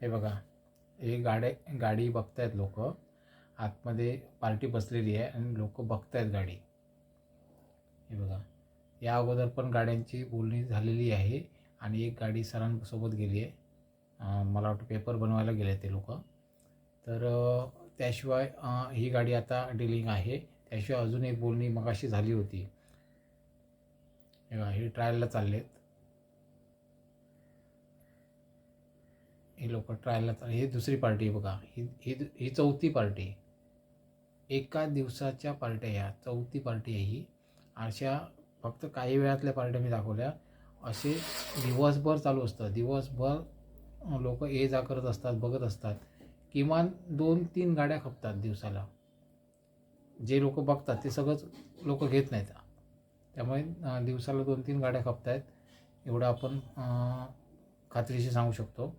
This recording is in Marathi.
हे बघा हे गाड्या गाडी बघतायत लोक. आतमध्ये पार्टी बसलेली आहे आणि लोक बघतायत गाडी. हे बघा या अगोदर पण गाड्यांची बोलणी झालेली आहे आणि एक गाडी सरांसोबत गेली आहे. मला वाटतं पेपर बनवायला गेले ते लोक. तर त्याशिवाय ही गाडी आता डिलिंग आहे. त्याशिवाय अजून एक बोलणी मगाशी झाली होती. हे बघा ट्रायलला चाललेत. हे लोक ट्रायलला चाल ही दुसरी पार्टी आहे बघा. ही ही ही चौथी पार्टी एका दिवसाच्या पार्ट्या ह्या चौथी पार्टी आहे ही. अशा फक्त काही वेळातल्या पार्ट्या मी दाखवल्या. असे दिवसभर चालू असतं. दिवसभर लोक ये जा करत असतात बघत असतात. किमान दोन तीन गाड्या खपतात दिवसाला. जे लोक बघतात ते सगळंच लोक घेत नाहीत. त्यामुळे दिवसाला दोन तीन गाड्या खपत आहेत एवढं आपण खात्रीशी सांगू शकतो.